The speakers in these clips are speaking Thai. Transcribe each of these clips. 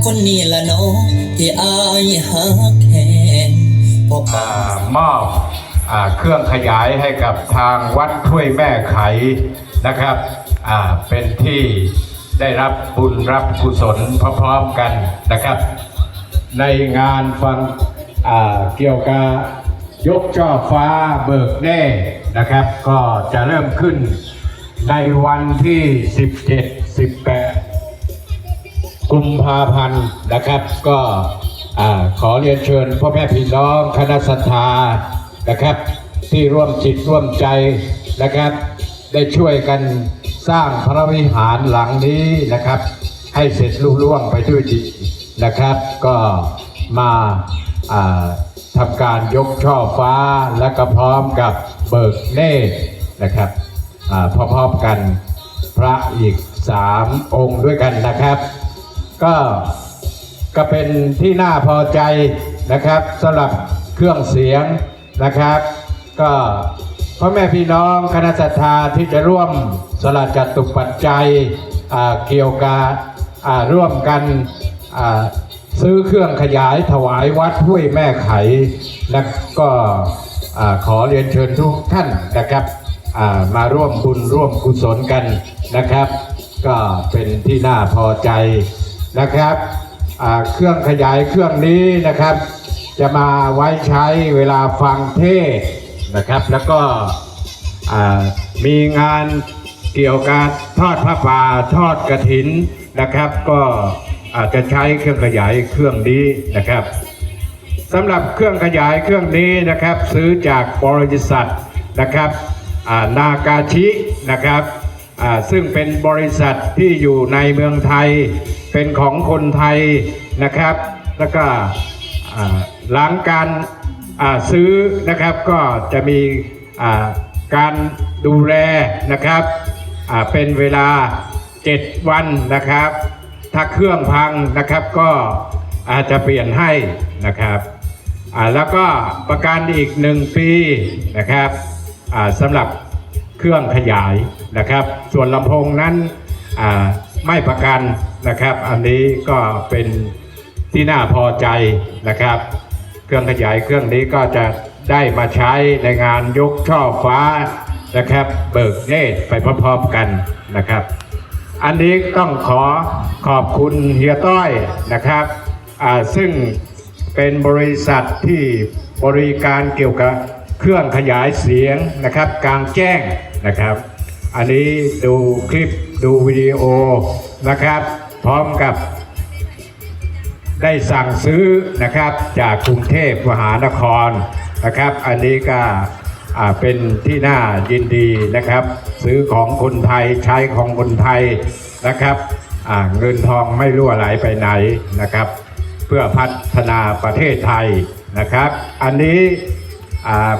อคนนี้ละน้องที่อายหักแหงพอปาอ่ามอบเครื่องขยายให้กับทางวัดถ้วยแม่ไขนะครับอาเป็นที่ได้รับบุญรับกุศลพร้อมๆกันนะครับ ในงานฟังอาเกี่ยวกับยกช่อฟ้าเบิกแน่นะครับ ก็จะเริ่มขึ้นในวันที่ 17 18 กุมภาพันธ์นะครับ ก็ขอเรียนเชิญพ่อแม่พี่น้องคณะสัตยานะครับ ที่ร่วมจิตร่วมใจนะครับ ได้ช่วยกันสร้างพระวิหารหลังนี้นะครับ ให้เสร็จลุล่วงไปด้วยดีนะครับ ก็มาทำการยกช่อฟ้าและก็พร้อมกับเบิกเนตรนะครับอพร้อมๆกันพระอีกสามองค์ด้วยกันนะครับ ก็ก็เป็นที่น่าพอใจนะครับสำหรับเครื่องเสียงนะครับ ก็พ่อแม่พี่น้องคณะสัตยาที่จะร่วมสละจัตุปัจจัยเกี่ยวกับร่วมกันซื้อเครื่องขยายถวายวัดห้วยแม่ไข และก็ขอเรียนเชิญทุกท่านนะครับมาร่วมบุญร่วมกุศลกันนะครับ ก็เป็นที่น่าพอใจ นะครับเครื่องขยายเครื่องนี้นะครับ จะมาไว้ใช้เวลาฟังเทศนะครับ แล้วก็มีงานเกี่ยวกับทอดพระป่าทอดกระถินนะครับ ก็อาจจะใช้เครื่องขยายเครื่องนี้นะครับสำหรับเครื่องขยายเครื่องนี้นะครับ ซื้อจากบริษัทนะครับนากาชินะครับซึ่งเป็นบริษัทที่อยู่ในเมืองไทย เป็นของคนไทยนะครับ แล้วก็หลังการซื้อนะครับก็จะมีการดูแลนะครับเป็นเวลา 7 วันนะครับ ถ้าเครื่องพังนะครับก็อาจจะเปลี่ยนให้นะครับแล้วก็ประกันอีก 1 ปีนะครับสำหรับเครื่องขยายนะครับ ส่วนลำโพงนั้นไม่ประกัน นะครับ อันนี้ก็เป็นที่น่าพอใจนะครับ เครื่องขยายเครื่องนี้ก็จะได้มาใช้ในงานยกช่อฟ้านะครับ เบิกเนตรไปพร้อมๆกันนะครับ อันนี้ต้องขอขอบคุณเฮียต้อยนะครับอ่าซึ่งเป็นบริษัทที่บริการเกี่ยวกับเครื่องขยายเสียงนะครับ กลางแจ้งนะครับ อันนี้ดูคลิปดูวิดีโอนะครับ พร้อมกับ ได้สั่งซื้อนะครับจากกรุงเทพมหานครนะครับ อันนี้ก็เป็นที่น่ายินดีนะครับ ซื้อของคนไทยใช้ของคนไทยนะครับเงินทองไม่รั่วไหลไปไหนนะครับ เพื่อพัฒนาประเทศไทยนะครับ อันนี้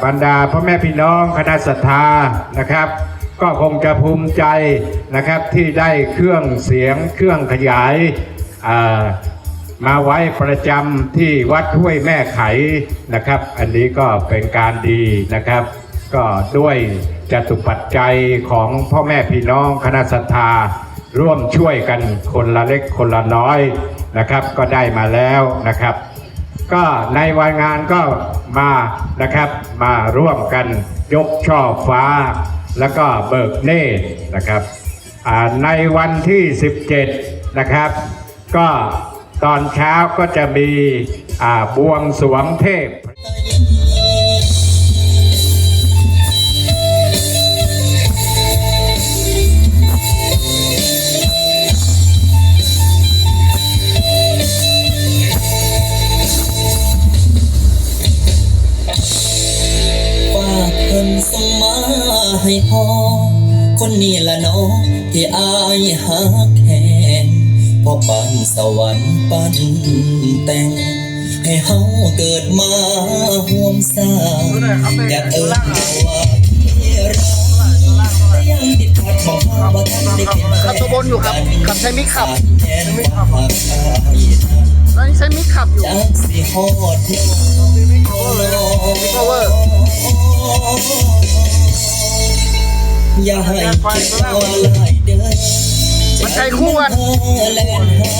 บรรดาพ่อแม่พี่น้องคณะศรัทธานะครับ ก็คงจะภูมิใจนะครับที่ได้เครื่องเสียงเครื่องขยายมาไว้ประจำที่วัดห้วยแม่ไขนะครับ อันนี้ก็เป็นการดีนะครับ ก็ด้วยจตุปัจจัยของพ่อแม่พี่น้องคณะศรัทธาร่วมช่วยกันคนละเล็กคนละน้อยนะครับ ก็ได้มาแล้วนะครับ ก็ในวันงานก็มานะครับมาร่วมกันยกช่อฟ้า แล้วก็เบิกเนตรนะครับในวันที่ 17 นะครับ ก็ตอนเช้าก็จะมีบวงสรวงเทพ ให้พอคนนี้ละน้องที่อายหักแหงพอปันสวรรค์ปันแต่ง ให้เฮาเกิดมาห่วมสร้างอยากเอิ้นว่าที่รักแต่ยังติดขัดของเฮาบ่าทันได้เป็นแฟนขับตัวบนอยู่ครับขับใช้มิขับแทนความหักอายทันตอนนี้ใช้มิกขับอยู่จากสิฮอดโลกมิก power อ อย่าให้เจ็บตัวหลายเด้อมันใช้คู่กันแล่นหา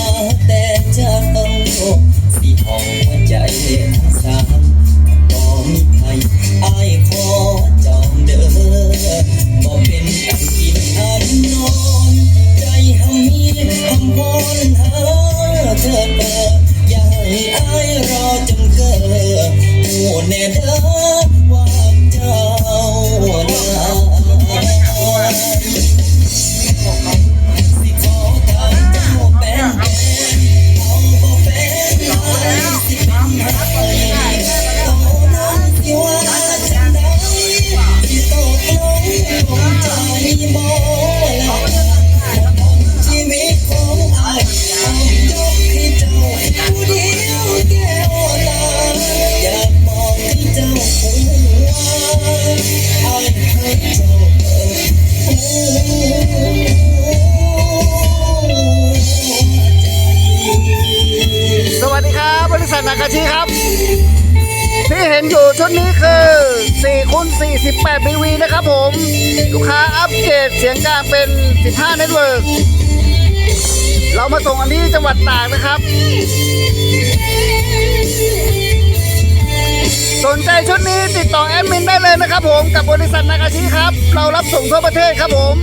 แต่เจ้าสีห้องหัวใจสามบ่มีใครอายขอจองเด้อบ่เป็นอันกินอันนอนใจหำมีหำพรหาเธอเปิดอย่าให้อายรอจนเกิดหูแน่เด้อ ดีครับริษัทนากาชิครับ ที่เห็นอยู่ชุดนี้คือ4คูณ48 BV นะครับผม ลูกค้าอัปเกรดเสียงกลางเป็น 15 เน็ตเวิร์กเรามาส่งอันนี้จังหวัดตากนะครับ สนใจชุดนี้ติดต่อแอดมินได้เลยนะครับผมกับบริษัทนากาชิครับ เรารับส่งทั่วประเทศครับผม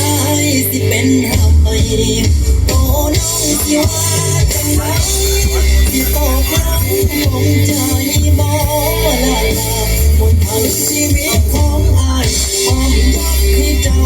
อายสิเป็นหักไปโตน้องที่ว่าจังไรสิโตครั้งงใจบ่ลาลาบนทางชีวิตของอายความรักให้เจ้า